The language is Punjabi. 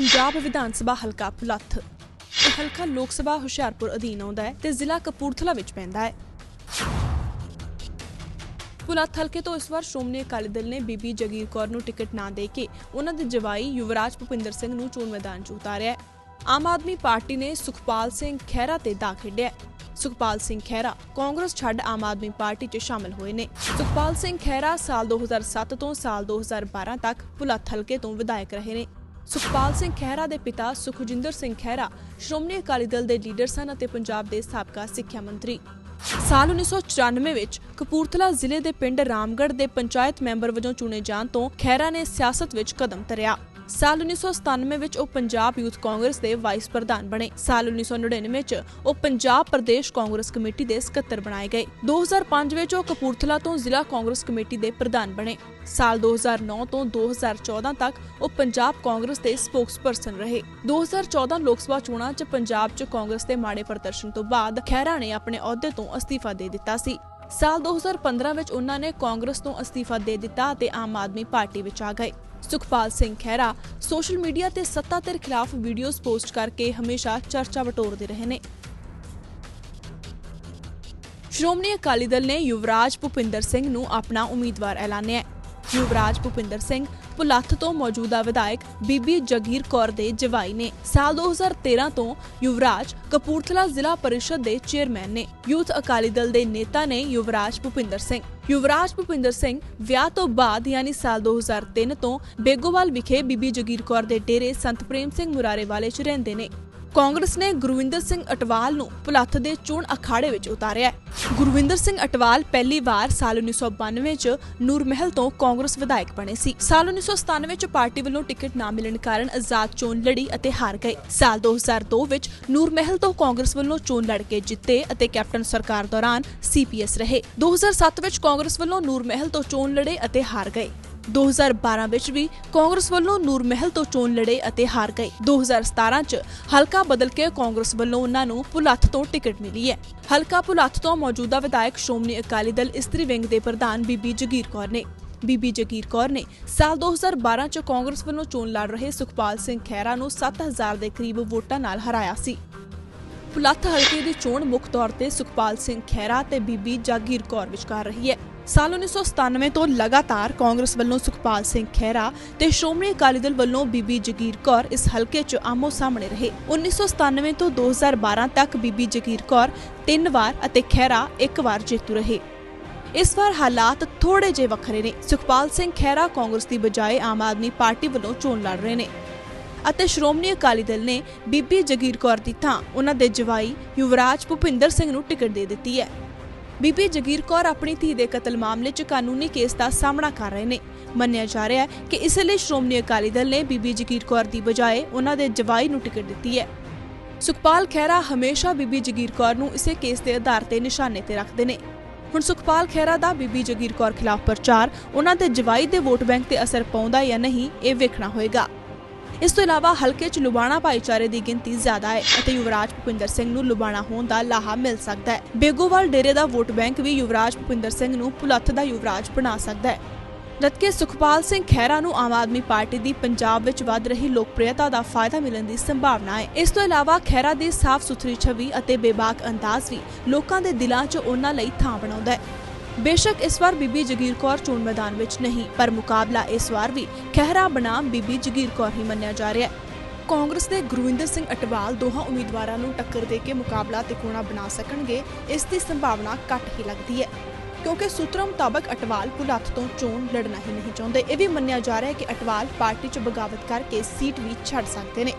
ਪੰਜਾਬ ਵਿਧਾਨ ਸਭਾ ਹਲਕਾ ਪੁਲੱਥ। ਇਹ ਹਲਕਾ ਲੋਕ ਸਭਾ ਹੁਸ਼ਿਆਰਪੁਰ ਅਧੀਨ ਆਉਂਦਾ ਹੈ ਤੇ ਜ਼ਿਲ੍ਹਾ ਕਪੂਰਥਲਾ ਵਿੱਚ ਪੈਂਦਾ ਹੈ। ਪੁਲੱਥ ਹਲਕੇ ਤੋਂ ਇਸ ਵਾਰ ਸ਼੍ਰੋਮਣੀ ਅਕਾਲੀ ਦਲ ਨੇ ਬੀਬੀ ਜਗੀਰ ਕੌਰ ਨੂੰ ਟਿਕਟ ਨਾ ਦੇ ਕੇ ਉਹਨਾਂ ਦੇ ਜਵਾਈ ਯੁਵਰਾਜ ਭੁਪਿੰਦਰ ਸਿੰਘ ਨੂੰ ਚੋਣ ਮੈਦਾਨ 'ਚ ਉਤਾਰਿਆ ਆਮ ਆਦਮੀ ਪਾਰਟੀ ਨੇ ਸੁਖਪਾਲ ਸਿੰਘ ਖਹਿਰਾ ਤੇ ਦਾ ਖੇਡਿਆ ਸੁਖਪਾਲ ਸਿੰਘ ਖਹਿਰਾ ਕਾਂਗਰਸ ਛੱਡ ਆਮ ਆਦਮੀ ਪਾਰਟੀ 'ਚ ਸ਼ਾਮਲ ਹੋਏ ਨੇ। ਸੁਖਪਾਲ ਸਿੰਘ ਖਹਿਰਾ ਸਾਲ 2007 ਤੋਂ ਸਾਲ 2012 ਤੱਕ ਪੁਲੱਥ ਹਲਕੇ ਤੋਂ ਵਿਧਾਇਕ ਰਹੇ ਨੇ। ਸੁਖਪਾਲ ਸਿੰਘ ਖਹਿਰਾ ਦੇ ਪਿਤਾ ਸੁਖਜਿੰਦਰ ਸਿੰਘ ਖਹਿਰਾ ਸ਼੍ਰੋਮਣੀ ਅਕਾਲੀ ਦਲ ਦੇ ਲੀਡਰ ਸਨ ਅਤੇ ਪੰਜਾਬ ਦੇ ਸਾਬਕਾ ਸਿੱਖਿਆ ਮੰਤਰੀ। ਸਾਲ 1994 ਵਿੱਚ ਕਪੂਰਥਲਾ ਜ਼ਿਲ੍ਹੇ ਦੇ ਪਿੰਡ ਰਾਮਗੜ੍ਹ ਦੇ ਪੰਚਾਇਤ ਮੈਂਬਰ ਵਜੋਂ ਚੁਣੇ ਜਾਣ ਤੋਂ ਖਹਿਰਾ ਨੇ ਸਿਆਸਤ ਵਿੱਚ ਕਦਮ ਧਰਿਆ। ਸਾਲ 1997 ਵਿੱਚ ਉਹ ਪੰਜਾਬ ਯੂਥ ਕਾਂਗਰਸ ਦੇ ਵਾਈਸ ਪ੍ਰਧਾਨ ਬਣੇ। ਸਾਲ 1999 ਵਿੱਚ ਉਹ ਪੰਜਾਬ ਪ੍ਰਦੇਸ਼ ਕਾਂਗਰਸ ਕਮੇਟੀ ਦੇ ਸਕੱਤਰ ਬਣਾਏ ਗਏ। 2005 ਵਿੱਚ ਉਹ ਕਪੂਰਥਲਾ ਤੋਂ ਜ਼ਿਲ੍ਹਾ ਕਾਂਗਰਸ ਕਮੇਟੀ ਦੇ ਪ੍ਰਧਾਨ ਬਣੇ। ਸਾਲ 2009 ਤੋਂ 2014 ਤੱਕ ਉਹ ਪੰਜਾਬ ਕਾਂਗਰਸ ਦੇ ਸਪੋਕਸਪਰਸਨ ਰਹੇ। 2014 ਲੋਕ ਸਭਾ ਚੋਣਾਂ 'ਚ ਪੰਜਾਬ 'ਚ ਕਾਂਗਰਸ ਦੇ ਮਾੜੇ ਪ੍ਰਦਰਸ਼ਨ ਤੋਂ ਬਾਅਦ ਖਹਿਰਾ ਨੇ ਆਪਣੇ ਅਹੁਦੇ ਤੋਂ ਅਸਤੀਫਾ ਦੇ ਦਿੱਤਾ ਸੀ। ਸਾਲ 2015 ਵਿੱਚ ਉਹਨਾਂ ਨੇ ਕਾਂਗਰਸ ਤੋਂ ਅਸਤੀਫਾ ਦੇ ਦਿੱਤਾ ਅਤੇ ਆਮ ਆਦਮੀ ਪਾਰਟੀ ਵਿੱਚ ਆ ਗਏ। ਸੁਖਪਾਲ ਸਿੰਘ ਖਹਿਰਾ ਸੋਸ਼ਲ ਮੀਡੀਆ ਤੇ ਸੱਤਾ ਧਿਰ ਖਿਲਾਫ ਵੀਡੀਓਜ਼ ਪੋਸਟ ਕਰਕੇ ਹਮੇਸ਼ਾ ਚਰਚਾ ਵਟੋਰਦੇ ਰਹੇ ਨੇ। ਸ਼੍ਰੋਮਣੀ ਅਕਾਲੀ ਦਲ ਨੇ ਯੁਵਰਾਜ ਭੁਪਿੰਦਰ ਸਿੰਘ ਨੂੰ ਆਪਣਾ ਉਮੀਦਵਾਰ ਐਲਾਨਿਆ ਹੈ। ਯੁਵਰਾਜ ਭੁਪਿੰਦਰ ਸਿੰਘ ਪੁਲੱਥ ਤੋਂ ਮੌਜੂਦਾ ਵਿਧਾਇਕ ਬੀਬੀ ਜਗੀਰ ਕੌਰ ਦੇ ਜਵਾਈ ਨੇ ਸਾਲ 2013 ਤੋਂ ਯੁਵਰਾਜ ਕਪੂਰਥਲਾ ਜ਼ਿਲ੍ਹਾ ਪਰਿਸ਼ਦ ਦੇ ਚੇਅਰਮੈਨ ਨੇ। ਯੂਥ ਅਕਾਲੀ ਦਲ ਦੇ ਨੇਤਾ ਨੇ ਯੁਵਰਾਜ ਭੁਪਿੰਦਰ ਸਿੰਘ। ਯੁਵਰਾਜ ਭੁਪਿੰਦਰ ਸਿੰਘ ਵਿਆਹ ਤੋਂ ਬਾਅਦ ਯਾਨੀ ਸਾਲ 2003 ਤੋਂ ਬੇਗੋਵਾਲ ਵਿਖੇ ਬੀਬੀ ਜਗੀਰ ਕੌਰ ਦੇ ਡੇਰੇ ਸੰਤ ਪ੍ਰੇਮ ਸਿੰਘ ਮੁਰਾਰੇ ਵਾਲੇ 'ਚ ਰਹਿੰਦੇ ਨੇ। ਕਾਂਗਰਸ ਨੇ ਗੁਰਵਿੰਦਰ ਸਿੰਘ ਅਟਵਾਲ ਨੂੰ ਪੁਲੱਥ ਦੇ ਚੋਣ ਅਖਾੜੇ ਵਿੱਚ ਉਤਾਰਿਆ ਗੁਰਵਿੰਦਰ ਸਿੰਘ ਅਟਵਾਲ ਪਹਿਲੀ ਵਾਰ ਸਾਲ 1992 ਚ ਨੂਰਮਹਿਲ ਤੋਂ ਕਾਂਗਰਸ ਵਿਧਾਇਕ ਬਣੇ ਸੀ। ਸਾਲ 1997 ਚ ਪਾਰਟੀ ਵੱਲੋਂ ਟਿਕਟ ਨਾ ਮਿਲਣ ਕਾਰਨ ਆਜ਼ਾਦ ਚੋਣ ਲੜੀ ਅਤੇ ਹਾਰ ਗਏ। ਸਾਲ 2002 ਵਿੱਚ ਨੂਰਮਹਿਲ ਤੋਂ ਕਾਂਗਰਸ ਵੱਲੋਂ ਚੋਣ ਲੜ ਕੇ ਜਿੱਤੇ ਅਤੇ ਕੈਪਟਨ ਸਰਕਾਰ ਦੌਰਾਨ ਸੀਪੀਐਸ ਰਹੇ। 2007 ਵਿੱਚ ਕਾਂਗਰਸ ਵੱਲੋਂ ਨੂਰਮਹਿਲ ਤੋਂ ਚੋਣ ਲੜੇ ਅਤੇ ਹਾਰ ਗਏ। 2012 ਵਿੱਚ ਵੀ ਕਾਂਗਰਸ ਵੱਲੋਂ ਨੂਰਮਹਿਲ ਤੋਂ ਚੋਣ ਲੜੇ ਅਤੇ ਹਾਰ ਗਏ। 2017 ਚ ਹਲਕਾ ਬਦਲ ਕੇ ਕਾਂਗਰਸ ਵੱਲੋਂ ਉਹਨਾਂ ਨੂੰ ਪੁਲੱਥ ਤੋਂ ਟਿਕਟ ਮਿਲੀ ਹੈ। ਹਲਕਾ ਪੁਲੱਥ ਤੋਂ ਮੌਜੂਦਾ ਵਿਧਾਇਕ ਸ਼੍ਰੋਮਣੀ ਅਕਾਲੀ ਦਲ ਇਸਤਰੀ ਵਿੰਗ ਦੇ ਪ੍ਰਧਾਨ ਬੀਬੀ ਜਗੀਰ ਕੌਰ ਨੇ। ਬੀਬੀ ਜਗੀਰ ਕੌਰ ਨੇ ਸਾਲ 2012 ਚ ਕਾਂਗਰਸ ਵੱਲੋਂ ਚੋਣ ਲੜ ਰਹੇ ਸੁਖਪਾਲ ਸਿੰਘ ਖਹਿਰਾ ਨੂੰ 7000 ਦੇ ਕਰੀਬ ਵੋਟਾਂ ਨਾਲ ਹਰਾਇਆ ਸੀ। ਪੁਲੱਥ ਹਲਕੇ ਦੀ ਚੋਣ ਮੁੱਖ ਤੌਰ ਤੇ ਸੁਖਪਾਲ ਸਿੰਘ ਖਹਿਰਾ ਤੇ ਬੀਬੀ ਜਾਗੀਰ ਕੌਰ ਵਿਚਕਾਰ ਰਹੀ ਹੈ। ਸਾਲ 1997 ਤੋਂ ਲਗਾਤਾਰ ਕਾਂਗਰਸ ਵੱਲੋਂ ਸੁਖਪਾਲ ਸਿੰਘ ਖਹਿਰਾ ਤੇ ਸ਼੍ਰੋਮਣੀ ਅਕਾਲੀ ਦਲ ਵੱਲੋਂ ਬੀਬੀ ਜਗੀਰ ਕੌਰ ਇਸ ਹਲਕੇ 'ਚ ਆਮੋ ਸਾਹਮਣੇ ਰਹੇ। 1997 ਤੋਂ 2012 ਤੱਕ ਬੀਬੀ ਜਗੀਰ ਕੌਰ ਤਿੰਨ ਵਾਰ ਅਤੇ ਖਹਿਰਾ ਇੱਕ ਵਾਰ ਜੇਤੂ ਰਹੇ। ਇਸ ਵਾਰ ਹਾਲਾਤ ਥੋੜੇ ਜਿਹੇ ਵੱਖਰੇ ਨੇ। ਸੁਖਪਾਲ ਸਿੰਘ ਖਹਿਰਾ ਕਾਂਗਰਸ ਦੀ ਬਜਾਏ ਆਮ ਆਦਮੀ ਪਾਰਟੀ ਵੱਲੋਂ ਚੋਣ ਲੜ ਰਹੇ ਨੇ ਅਤੇ ਸ਼੍ਰੋਮਣੀ ਅਕਾਲੀ ਦਲ ਨੇ ਬੀਬੀ ਜਗੀਰ ਕੌਰ ਦੀ ਥਾਂ ਉਹਨਾਂ ਦੇ ਜਵਾਈ ਯੁਵਰਾਜ ਭੁਪਿੰਦਰ ਸਿੰਘ ਨੂੰ ਟਿਕਟ ਦੇ ਦਿੱਤੀ ਹੈ। ਬੀਬੀ ਜਗੀਰ ਕੌਰ ਆਪਣੀ ਧੀ ਦੇ ਕਤਲ ਮਾਮਲੇ 'ਚ ਕਾਨੂੰਨੀ ਕੇਸ ਦਾ ਸਾਹਮਣਾ ਕਰ ਰਹੇ ਨੇ। ਮੰਨਿਆ ਜਾ ਰਿਹਾ ਹੈ ਕਿ ਇਸ ਲਈ ਸ਼੍ਰੋਮਣੀ ਅਕਾਲੀ ਦਲ ਨੇ ਬੀਬੀ ਜਗੀਰ ਕੌਰ ਦੀ ਬਜਾਏ ਉਹਨਾਂ ਦੇ ਜਵਾਈ ਨੂੰ ਟਿਕਟ ਦਿੱਤੀ ਹੈ। ਸੁਖਪਾਲ ਖਹਿਰਾ ਹਮੇਸ਼ਾ ਬੀਬੀ ਜਗੀਰ ਕੌਰ ਨੂੰ ਇਸੇ ਕੇਸ ਦੇ ਆਧਾਰ ਤੇ ਨਿਸ਼ਾਨੇ ਤੇ ਰੱਖਦੇ ਨੇ। ਹੁਣ ਸੁਖਪਾਲ ਖਹਿਰਾ ਦਾ ਬੀਬੀ ਜਗੀਰ ਕੌਰ ਖਿਲਾਫ ਪ੍ਰਚਾਰ ਉਹਨਾਂ ਦੇ ਜਵਾਈ ਦੇ ਵੋਟ ਬੈਂਕ ਤੇ ਅਸਰ ਪਾਉਂਦਾ ਜਾਂ ਨਹੀਂ, ਇਹ ਵੇਖਣਾ ਹੋਏਗਾ। ਇਸ ਤੋਂ ਇਲਾਵਾ ਹਲਕੇ 'ਚ ਲੁਬਾਣਾ ਭਾਈਚਾਰੇ ਦੀ ਗਿਣਤੀ ਜ਼ਿਆਦਾ ਹੈ ਅਤੇ ਯੁਵਰਾਜ ਭੁਪਿੰਦਰ ਸਿੰਘ ਨੂੰ ਲੁਬਾਣਾ ਹੋਣ ਦਾ ਲਾਹਾ ਮਿਲ ਸਕਦਾ ਹੈ। ਬੇਗੋਵਾਲ ਡੇਰੇ ਦਾ ਵੋਟ ਬੈਂਕ ਵੀ ਯੁਵਰਾਜ ਭੁਪਿੰਦਰ ਸਿੰਘ ਨੂੰ ਪੁਲੱਥ ਦਾ ਯੁਵਰਾਜ ਬਣਾ ਸਕਦਾ ਹੈ। ਜਦਕਿ ਸੁਖਪਾਲ ਸਿੰਘ ਖਹਿਰਾ ਨੂੰ ਆਮ ਆਦਮੀ ਪਾਰਟੀ ਦੀ ਪੰਜਾਬ ਵਿੱਚ ਵੱਧ ਰਹੀ ਲੋਕਪ੍ਰਿਯਤਾ ਦਾ ਫਾਇਦਾ ਮਿਲਣ ਦੀ ਸੰਭਾਵਨਾ ਹੈ। ਇਸ ਤੋਂ ਇਲਾਵਾ ਖਹਿਰਾ ਦੀ ਸਾਫ਼ ਸੁਥਰੀ ਛਵੀ ਅਤੇ ਬੇਬਾਕ ਅੰਦਾਜ਼ ਵੀ ਲੋਕਾਂ ਦੇ ਦਿਲਾਂ 'ਚ ਉਹਨਾਂ ਲਈ ਥਾਂ ਬਣਾਉਂਦਾ ਹੈ। ਬੇਸ਼ੱਕ ਇਸ ਵਾਰ ਬੀਬੀ ਜਗੀਰ ਕੌਰ ਚੋਣ ਮੈਦਾਨ ਵਿੱਚ ਨਹੀਂ, ਪਰ ਮੁਕਾਬਲਾ ਇਸ ਵਾਰ ਵੀ ਖਹਿਰਾ ਬਨਾਮ ਬੀਬੀ ਜਗੀਰ ਕੌਰ ਹੀ ਮੰਨਿਆ ਜਾ ਰਿਹਾ ਹੈ। ਕਾਂਗਰਸ ਦੇ ਗੁਰਵਿੰਦਰ ਸਿੰਘ ਅਟਵਾਲ ਦੋਹਾਂ ਉਮੀਦਵਾਰਾਂ ਨੂੰ ਟੱਕਰ ਦੇ ਕੇ ਮੁਕਾਬਲਾ ਤਿਕੋਣਾ ਬਣਾ ਸਕਣਗੇ, ਇਸ ਦੀ ਸੰਭਾਵਨਾ ਘੱਟ ਹੀ ਲੱਗਦੀ ਹੈ। ਕਿਉਂਕਿ ਸੂਤਰਾਂ ਮੁਤਾਬਕ ਅਟਵਾਲ ਪੁਲੱਥ ਤੋਂ ਚੋਣ ਲੜਨਾ ਹੀ ਨਹੀਂ ਚਾਹੁੰਦੇ। ਇਹ ਵੀ ਮੰਨਿਆ ਜਾ ਰਿਹਾ ਹੈ ਕਿ ਅਟਵਾਲ ਪਾਰਟੀ 'ਚ ਬਗਾਵਤ ਕਰਕੇ ਸੀਟ ਵੀ ਛੱਡ ਸਕਦੇ ਨੇ।